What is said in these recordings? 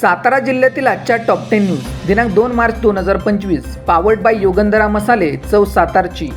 सातारा जिल्ह्यातील आजच्या top ten news दिनांक दोन मार्च दोन हजार पंचवीस पावर्ड बाय योगंधरा मसाले चव सातारची.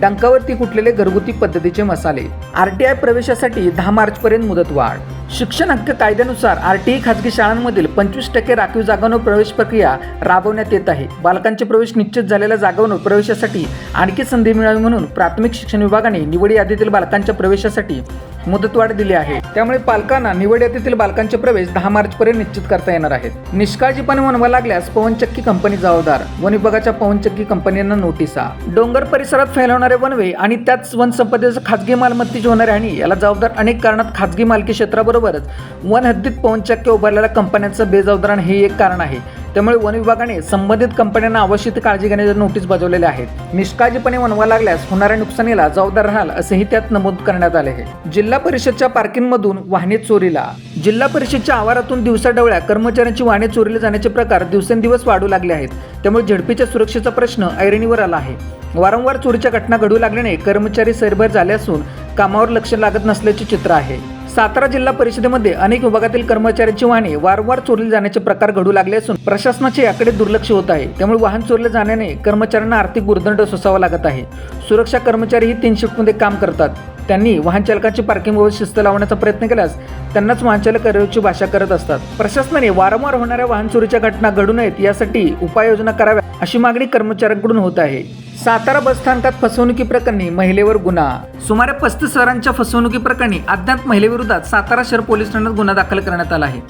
डंकावरती कुटलेले घरगुती पद्धतीचे मसाले. आर टी आय प्रवेशासाठी दहा मार्चपर्यंत मुदतवाढ. शिक्षण हक्क कायद्यानुसार आर टी आय खाजगी शाळांमधील पंचवीस टक्के राखीव जागांवर प्रवेश प्रक्रिया राबवण्यात येत आहे. बालकांचे प्रवेश निश्चित झालेल्या जागांवर प्रवेशासाठी आणखी संधी मिळावी म्हणून प्राथमिक शिक्षण विभागाने निवड यादीतील बालकांच्या प्रवेशासाठी मुदतवाढ दिली आहे. त्यामुळे पालकांना निवड यादीतील बालकांचे प्रवेश दहा मार्च पर्यंत निश्चित करता येणार आहेत. निष्काळजीपणे वनवा लागल्यास पवनचक्की कंपनी जबाबदार. वन विभागाच्या पवनचक्की कंपन्यांना नोटिसा. डोंगर परिसरात फैलवणारे वनवे आणि त्याच वनसंपदेचं खाजगी मालमत्तेची होणारी हानी याला जबाबदार अनेक कारणात खाजगी मालकी क्षेत्राबरोबरच वन हद्दीत पवनचक्की उभारलेल्या कंपन्यांचं बेजबाबदारण हे एक कारण आहे. त्यामुळे वन विभागाने संबंधित कंपन्यांना आवश्यक काळजी घेण्याच्या नोटीस बजावलेल्या आहेत. निष्काळजीपणे वनवा लागल्यास होणाऱ्या नुकसानीला जबाबदार राहाल असेही त्यात नमूद करण्यात आले आहे. जिल्हा परिषदच्या पार्किंगमधून वाहने चोरीला. जिल्हा परिषदच्या आवारातून दिवसाढवळ्या कर्मचाऱ्यांची वाहने चोरीला जाण्याचे प्रकार दिवसेंदिवस वाढू लागले आहेत. त्यामुळे झडपीच्या सुरक्षेचा प्रश्न ऐरणीवर आला आहे. वारंवार चोरीच्या घटना घडू लागल्याने कर्मचारी सैरभर झाले असून कामावर लक्ष लागत नसल्याचे चित्र आहे. सातारा जिल्हा परिषदेमध्ये अनेक विभागातील कर्मचाऱ्यांची वाहने वारंवार चोरीला जाण्याचे प्रकार घडू लागले असून प्रशासनाचे याकडे दुर्लक्ष होत आहे. त्यामुळे वाहन चोरले जाण्याने कर्मचाऱ्यांना आर्थिक गुरदंड सोसावा लागत आहे. सुरक्षा कर्मचारी ही तीन शिफ्टमध्ये काम करतात. त्यांनी वाहनचालकाची पार्किंगवर शिस्त लावण्याचा प्रयत्न केल्यास त्यांनाच वाहन चालक भाषा करत असतात. प्रशासनाने वारंवार होणाऱ्या वाहन चोरीच्या घटना घडू नयेत यासाठी उपाययोजना कराव्या अशी मागणी कर्मचाऱ्यांकडून होत आहे. सातारा बसस्थानकात फसवणुकी प्रकरणी महिलेवर गुन्हा. सुमारे पस्तीस हजारांच्या फसवणुकी प्रकरणी अज्ञात महिलेविरोधात सातारा शहर पोलीस ठाण्यात गुन्हा दाखल करण्यात आला आहे.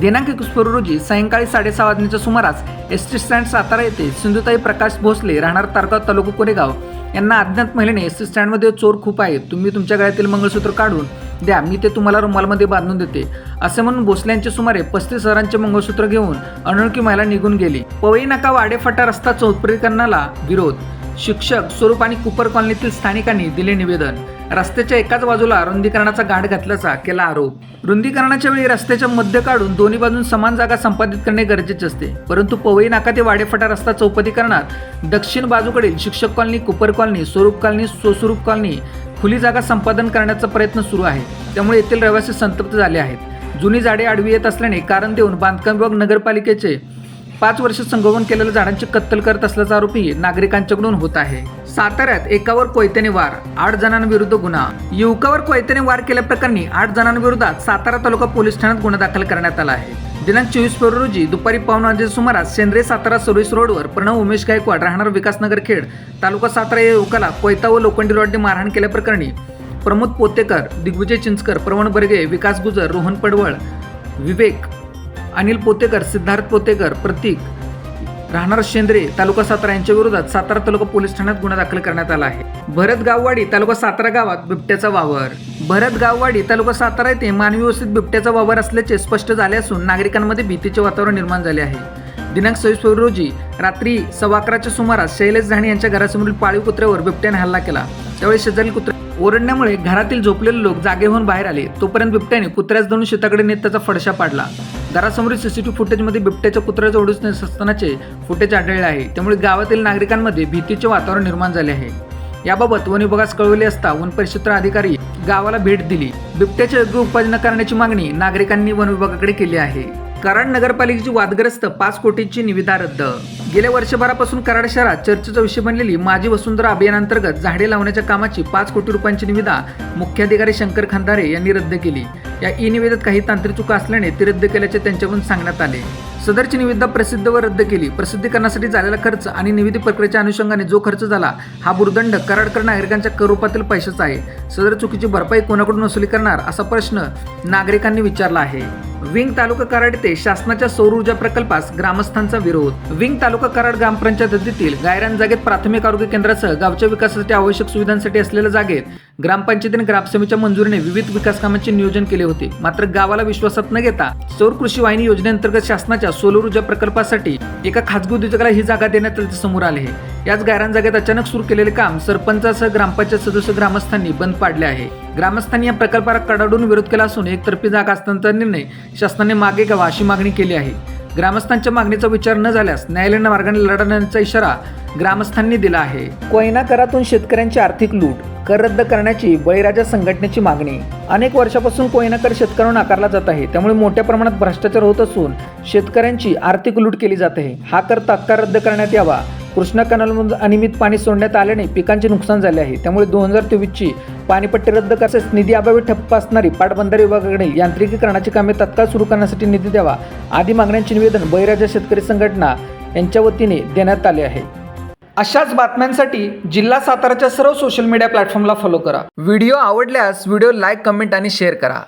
दिनांक एकवीस फेब्रुवारी रोजी सायंकाळी साडेसहा वाजण्याच्या सुमारास एस टी स्टँड सातारा येथे सिंधुताई प्रकाश भोसले राहणार तारगाव तालुका कोरेगाव यांना अज्ञात महिलेने एस टी स्टँडमध्ये चोर खूप आहेत. तुम्ही तुमच्या गळ्यातील मंगळसूत्र काढून द्या मी ते तुम्हाला रुमालमध्ये बांधून देते. असे म्हणून भोसल्यांचे सुमारे पस्तीस हजारांचे मंगळसूत्र घेऊन अनोळखी महिला निघून गेली. पवई नाका वाडेफाटा रस्ता चौपरीकरणाला विरोध शिक्षक स्वरूप आणि कुपर कॉलनीतील स्थानिकांनी दिले निवेदन. रस्त्याच्या एकाच बाजूला रुंदीकरणाचा गाठ घातल्याचा केला आरोप. रुंदीकरणाच्या वेळी रस्त्याच्या मध्य काढून दोन्ही बाजून समान जागा संपादित करणे गरजेचे असते. परंतु पवई नाका ते वाडेफाटा रस्ता चौपदीकरणात दक्षिण बाजूकडील शिक्षक colony Cooper colony Swaroop colony स्वस्वरूप colony खुली जागा संपादन करण्याचा प्रयत्न सुरू आहे. त्यामुळे येथील रहिवासी संतप्त झाले आहेत. जुनी झाडे आडवी येत असल्याने कारण देऊन बांधकाम विभाग नगरपालिकेचे पाच वर्ष संगोपन केलेल्या झाडांची कत्तल करत असल्याचा आरोपी नागरिकांच्याकडून होत आहे. साताऱ्यात एकावर कोयत्याने वार आठ जणांविरुद्ध गुन्हा. युवकावर कोयत्याने वार केल्याप्रकरणी आठ जणांविरोधात सातारा तालुका पोलीस ठाण्यात गुन्हा दाखल करण्यात आला आहे. दिनांक चोवीस फेब्रुवारी रोजी दुपारी पावणे वाजेच्या सुमारास सेंद्रिय सातारा सर्व्हिस रोडवर प्रणव उमेश गायकवाड राहणार विकासनगर खेड तालुका सातारा या युवकाला कोयता व लोखंडी रॉडने मारहाण केल्याप्रकरणी प्रमोद पोतेकर दिग्विजय चिंचकर प्रवण बर्गे विकास गुजर रोहन पडवळ विवेक अनिल पोतेकर सिद्धार्थ पोतेकर प्रतीक राहणार शेंद्रे तालुका सातारा यांच्या विरोधात सातारा तालुका पोलीस ठाण्यात गुन्हा दाखल करण्यात आला आहे. भरत गाववाडी तालुका सातारा गावात बिबट्याचा वावर. भरत गाववाडी तालुका सातारा येथे मानवी वस्तीत बिबट्याचा वावर असल्याचे स्पष्ट झाले असून नागरिकांमध्ये भीतीचे वातावरण निर्माण झाले आहे. दिनांक सव्वीस फेब्रुवारी रोजी रात्री सव्वा अकराच्या सुमारास शैलेश झाणे यांच्या घरासमोरील पाळीव कुत्र्यावर बिबट्याने हल्ला केला. त्यावेळी शेजारी कुत्रे ओरडण्यामुळे घरातील झोपलेले लोक जागे होऊन बाहेर आले. तोपर्यंत बिबट्याने कुत्र्यास धरून शेताकडे नेत त्याचा फडशा पाडला. घरासमोरील सीसीटीव्ही फुटेजमध्ये बिबट्याच्या कुत्र्याचा ओढूच नेत असतानाचे फुटेज आढळले आहे. त्यामुळे गावातील नागरिकांमध्ये भीतीचे वातावरण निर्माण झाले आहे. याबाबत वन विभागास कळवले असता वन परिक्षेत्र अधिकारी गावाला भेट दिली. बिबट्याचे योग्य उपाययोजना करण्याची मागणी नागरिकांनी वन विभागाकडे केली आहे. कराड नगरपालिकेची वादग्रस्त पाच कोटींची निविदा रद्द. गेल्या वर्षभरापासून कराड शहरात चर्चेचा विषय बनलेली माझी वसुंधरा अभियानांतर्गत झाडे लावण्याच्या कामाची पाच कोटी रुपयांची निविदा मुख्याधिकारी शंकर खंदारे यांनी रद्द केली. या ई निविदेत काही तांत्रिक चुका असल्याने ती रद्द केल्याचे त्यांच्याकडून सांगण्यात आले. सदरची निविदा प्रसिद्ध व रद्द केली. प्रसिद्धीकरणासाठी झालेला खर्च आणि निविदी प्रक्रियेच्या अनुषंगाने जो खर्च झाला हा बुर्दंड कराडकर नागरिकांच्या कर रूपातील पैशाचा आहे. सदर चुकीची भरपाई कोणाकडून वसुली करणार असा प्रश्न नागरिकांनी विचारला आहे. विंग तालुका कराड येथे शासनाच्या सौर ऊर्जा प्रकल्पास ग्रामस्थांचा विरोध. विंग तालुका कराड ग्रामपंचायत हद्दीतील गायरान जागेत प्राथमिक आरोग्य केंद्रासह गावच्या विकासासाठी आवश्यक सुविधांसाठी असलेल्या जागेत ग्रामपंचायतीने ग्रामसभेच्या मंजुरीने विविध विकास कामांचे नियोजन केले होते. मात्र गावाला विश्वासात न घेता सौर कृषी वाहिनी योजनेअंतर्गत शासनाच्या सोलर ऊर्जा प्रकल्पासाठी एका खाजगी उद्योजकाला ही जागा देण्यात आल्याचे समोर आले आहे. याच गायरान जागेत अचानक सुरू केलेले काम सरपंचासह ग्रामपंचायत सदस्य ग्रामस्थांनी बंद पाडले आहे. ग्रामस्थांनी या प्रकल्पाला कडाडून विरोध केला असून एकतर्फी जागा असतानाचा निर्णय शासनाने मागे घ्यावा अशी मागणी केली आहे. ग्रामस्थांच्या मागणीचा विचार न झाल्यास न्यायालयीन मार्गाने लढण्याचा इशारा ग्रामस्थांनी दिला आहे. कोयना करातून शेतकऱ्यांची आर्थिक लूट कर रद्द करण्याची बळीराजा संघटनेची मागणी. अनेक वर्षापासून कोयना कर शेतकऱ्यांना आकारला जात आहे. त्यामुळे मोठ्या प्रमाणात भ्रष्टाचार होत असून शेतकऱ्यांची आर्थिक लूट केली जात आहे. हा कर तात्काळ रद्द करण्यात यावा. कृष्णा कॅनलमधून अनियमित पाणी सोडण्यात आल्याने पिकांचे नुकसान झाले आहे. त्यामुळे दोन हजार चोवीसची पाणीपट्टी रद्द करण्यास निधी अभावी ठप्प असणारी पाटबंधारे विभागाकडे यांत्रिकीकरणाची कामे तत्काळ सुरू करण्यासाठी निधी द्यावा. आदी मागण्यांचे निवेदन बहिराजा शेतकरी संघटना यांच्या वतीने देण्यात आले आहे. अशाच बातम्यांसाठी जिल्हा साताराच्या सर्व सोशल मीडिया प्लॅटफॉर्मला फॉलो करा. व्हिडिओ आवडल्यास व्हिडिओ लाईक कमेंट आणि शेअर करा.